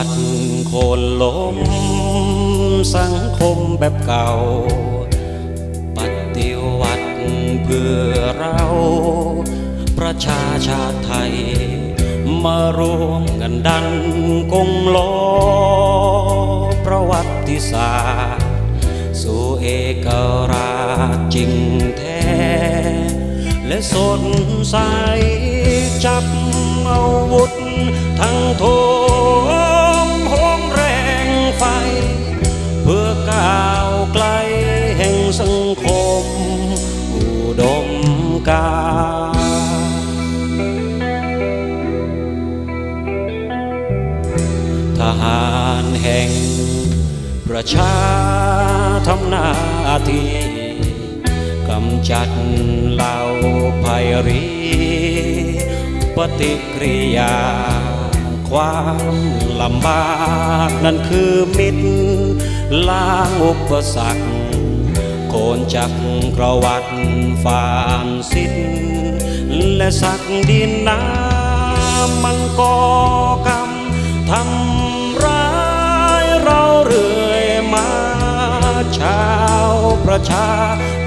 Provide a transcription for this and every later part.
วัดโคนล้มสังคมแบบเก่า ปฏิวัติเพื่อเรา ประชาชาติไทย มารวมกันดันกงล้อประวัติศาสตร์ สู่เอกราชจริงแท้ และสดใสจับอาวุธทั้งโท ก้าวไกลแห่งสังคม อุดมการทหารแห่งประชาทำหน้าที่กำจัดเหล่าภัยรีปฏิกิริยา ความลำบากนั่นคือมิตร ล้างอุปสรรคโกนจากกระวัดฟานสิ้น และสักดินน้ำมันก่อกรรมทำร้ายเราเรื่อยมา ชาวประชา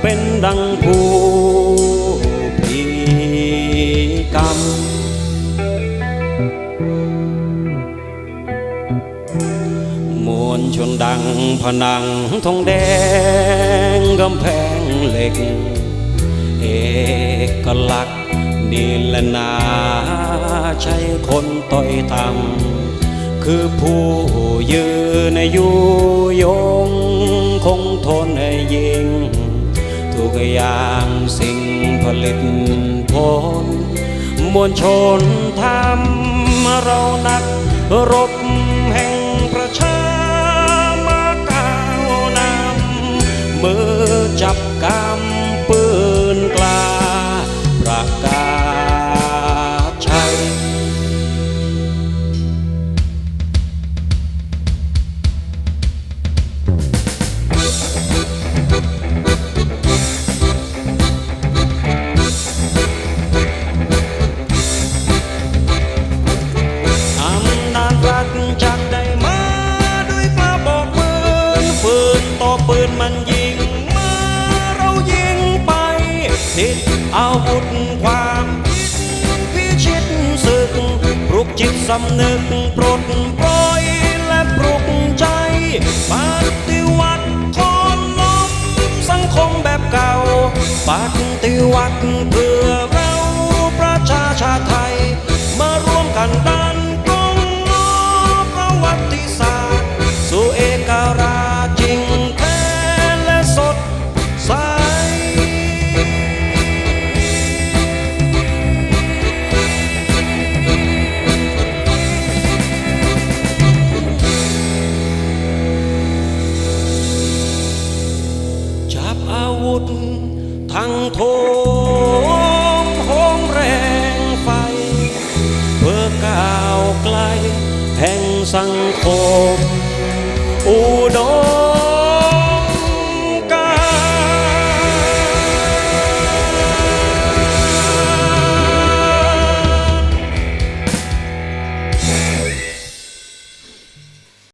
เป็นดังผู้ งผนังทองแดงกำแพงเหล็ก เอกลักษณ์นี่และนาใช่คนต่อยตำคือผู้ยืนอยู่ยงคงทนให้ยิง ทุกอย่างสิ่งผลิตผลมวลชนทำเรานักรบ ผิดอาบุญความคิดพิชิตศึกปลุกจิตสำนึกปลดปล่อยและปลุกใจปฏิวัติคนล้มสังคมแบบเก่าปฏิวัติเพื่อ อาวุธ ทั้งโทมโหงแรงไฟ เพื่อก้าวไกล แห่งสังคมอุด